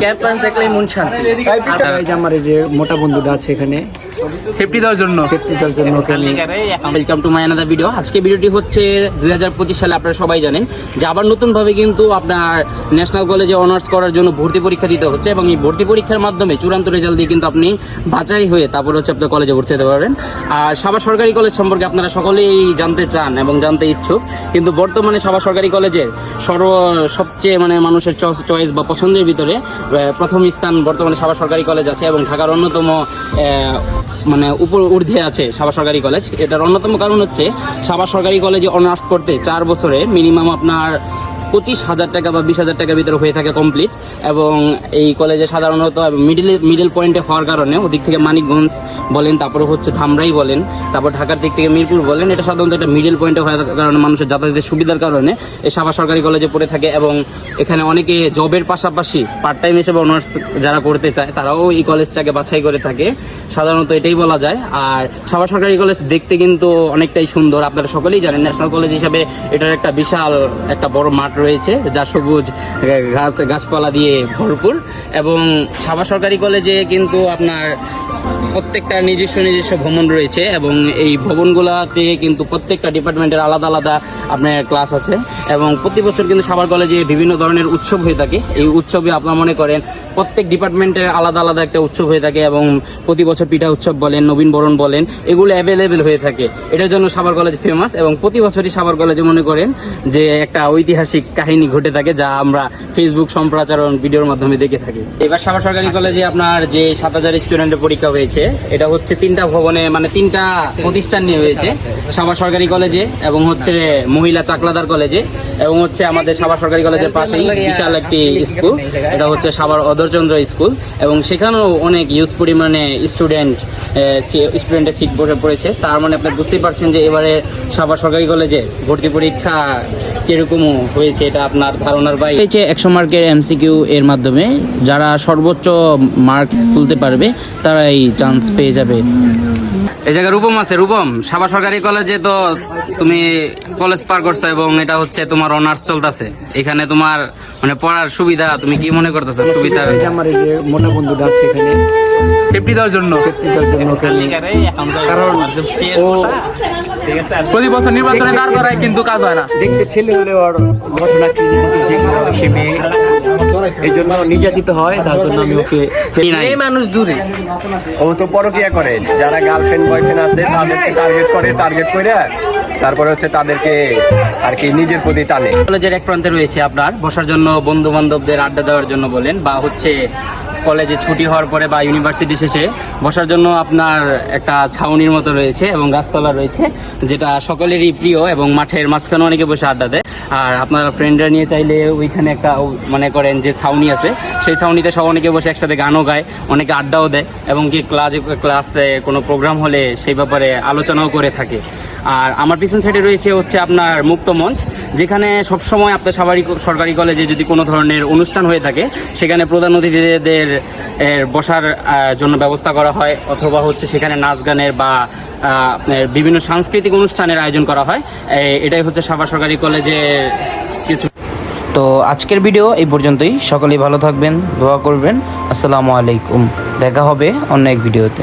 Campus দেখলেই মন শান্তি। আমার এই যে মোটা বন্ধুটা আছে এখানে সেফটি দেওয়ার জন্য। সেফটি দেওয়ার জন্য welcome to my another video আজকে ভিডিওটি হচ্ছে দু হাজার পঁচিশ সালে আপনারা সবাই জানেন। যে আবার নতুনভাবে কিন্তু আপনার ন্যাশনাল কলেজে অনার্স করার জন্য ভর্তি পরীক্ষা দিতে হচ্ছে এবং এই ভর্তি পরীক্ষার মাধ্যমে চূড়ান্ত রেজাল্ট দিয়ে কিন্তু আপনি বাছাই হয়ে তারপর হচ্ছে আপনার কলেজে ভর্তি হতে পারবেন। আর সাবা সরকারি কলেজ সম্পর্কে আপনারা সকলেই জানতে চান এবং জানতে ইচ্ছুক কিন্তু বর্তমানে সাবা সরকারি কলেজের সর্ব সবচেয়ে মানে মানুষের চয়েস বা পছন্দের ভিতরে প্রথম স্থান বর্তমানে সাবা সরকারি কলেজ আছে এবং ঢাকার অন্যতম মানে উপর ঊর্ধ্বে আছে সাবা সরকারি কলেজ এটার অন্যতম কারণ হচ্ছে সাবা সরকারি কলেজে অনার্স করতে চার বছরে মিনিমাম আপনার পঁচিশ হাজার টাকা বা বিশ হাজার টাকার ভিতরে হয়ে থাকে কমপ্লিট এবং এই কলেজে সাধারণত মিডিল মিডল পয়েন্টে হওয়ার কারণে ওদিক থেকে মানিকগঞ্জ বলেন, তারপরে হচ্ছে ধামরাই বলেন, তারপর ঢাকার দিক থেকে মিরপুর বলেন, এটা সাধারণত একটা মিডল পয়েন্টে হওয়ার কারণে মানুষের যাতায়াতের সুবিধার কারণে এই সাবা সরকারি কলেজে পড়ে থাকে। এবং এখানে অনেকে জবের পাশাপাশি পার্ট টাইম হিসেবে অনার্স যারা করতে চায়, তারাও এই কলেজটাকে বাছাই করে থাকে। সাধারণত এটাই বলা যায়। আর সাভার সরকারি কলেজ দেখতে কিন্তু অনেকটাই সুন্দর। আপনারা সকলেই জানেন, ন্যাশনাল কলেজ হিসাবে এটার একটা বিশাল একটা বড় মাঠ রয়েছে, যা সবুজ গাছ, গাছপালা দিয়ে ভরপুর। এবং সাবা সরকারি কলেজে কিন্তু আপনার প্রত্যেকটা নিজস্ব নিজস্ব ভবন রয়েছে এবং এই ভবনগুলোতে কিন্তু প্রত্যেকটা ডিপার্টমেন্টের আলাদা আলাদা আপনার ক্লাস আছে এবং প্রতি বছর কিন্তু সাবার কলেজে বিভিন্ন ধরনের উৎসব হয়ে থাকে। এই উৎসবে আপনারা মনে করেন প্রত্যেক ডিপার্টমেন্টের আলাদা আলাদা একটা উৎসব হয়ে থাকে এবং প্রতি বছর পিঠা উৎসব বলেন, নবীন বরণ বলেন, এগুলো অ্যাভেলেবেল হয়ে থাকে। এটার জন্য সাবার কলেজ ফেমাস এবং প্রতি বছরই সাবার কলেজে মনে করেন যে একটা ঐতিহাসিক কাহিনী ঘটে থাকে যা আমরা ফেসবুক সম্প্রচারণ ভিডিওর মাধ্যমে দেখে থাকি। এবার সাবার সরকারি কলেজে আপনার যে সাত হাজার স্টুডেন্টের পরীক্ষা হয়েছে। এটা হচ্ছে তিনটা ভবনে মানে তিনটা প্রতিষ্ঠান নিয়ে হয়েছে। সাবার সরকারি কলেজে এবং হচ্ছে মহিলা চাকলাদার কলেজে এবং হচ্ছে আমাদের সাবার সরকারি কলেজের পাশেই বিশাল একটি স্কুল। এটা হচ্ছে সাবার অদরচন্দ্র স্কুল এবং সেখানেও অনেক ইউজ পরিমাণে স্টুডেন্ট স্টুডেন্টের সিট বসে পড়েছে। তার মানে আপনি বুঝতেই পারছেন যে এবারে সাবার সরকারি কলেজে ভর্তি পরীক্ষা কীরকম হয়েছে এটা আপনার ধারণার বাইরে? হয়েছে একশো মার্কের এমসিকিউ এর মাধ্যমে যারা সর্বোচ্চ মার্ক তুলতে পারবে তারা এই চান্স পেয়ে যাবে। এই জায়গায় রূপম আছে রূপম। সাবা সরকারি কলেজে তো তুমি কলেজ পার করছ এবং এটা হচ্ছে তোমার অনার্স চলতেছে। এখানে তোমার মানে পড়ার সুবিধা তুমি কি মনে করতেছো সুবিধা আমার এই যে মোটা বন্ধুটা আছে এখানে। সেফটি দেওয়ার জন্য। সেফটি দেওয়ার জন্য কারণ প্রতি বছর নির্বাচনে দাঁড় করায় কিন্তু কাজ হয় না। দেখতে ছেলে হলে ওর ঘটনা কি? সে মেয়ে এই জন্য নির্যাতিত হয় তার জন্য আমি ওকে এই নাই। মানুষ দূরে। ও তো পরকিয়া করে। যারা গার্লফ্রেন্ড বয়ফ্রেন্ড আছে তাদেরকে টার্গেট করে টার্গেট করে তারপরে হচ্ছে তাদেরকে আর কি নিজের প্রতি টানে। কলেজের এক প্রান্তে রয়েছে আপনার বসার জন্য বন্ধু বান্ধবদের আড্ডা দেওয়ার জন্য বলেন বা হচ্ছে কলেজে ছুটি হওয়ার পরে বা ইউনিভার্সিটি শেষে বসার জন্য আপনার একটা ছাউনির মতো রয়েছে এবং গাছতলা রয়েছে যেটা সকলেরই প্রিয় এবং মাঠের মাঝখানে অনেকে বসে আড্ডা দেয়। আর আপনারা ফ্রেন্ডরা নিয়ে চাইলে ওইখানে একটা মনে করেন যে ছাউনি আছে, সেই ছাউনিতে সব অনেকে বসে একসাথে গানও গায়, অনেকে আড্ডাও দেয় এবং কি ক্লাস ক্লাসে কোনো প্রোগ্রাম হলে সেই ব্যাপারে আলোচনাও করে থাকে। আর আমার পিছন সাইডে রয়েছে হচ্ছে আপনার মুক্ত মঞ্চ, যেখানে সবসময় আপনার সবারই সরকারি কলেজে যদি কোনো ধরনের অনুষ্ঠান হয়ে থাকে, সেখানে প্রধান অতিথিদের বসার জন্য ব্যবস্থা করা হয়, অথবা হচ্ছে সেখানে নাচ গানের বা বিভিন্ন সাংস্কৃতিক অনুষ্ঠানের আয়োজন করা হয়। এটাই হচ্ছে সাবা সরকারি কলেজে কিছু তো আজকের ভিডিও এই পর্যন্তই। সকলেই ভালো থাকবেন, দোয়া করবেন। আসসালামু আলাইকুম। দেখা হবে অন্য এক ভিডিওতে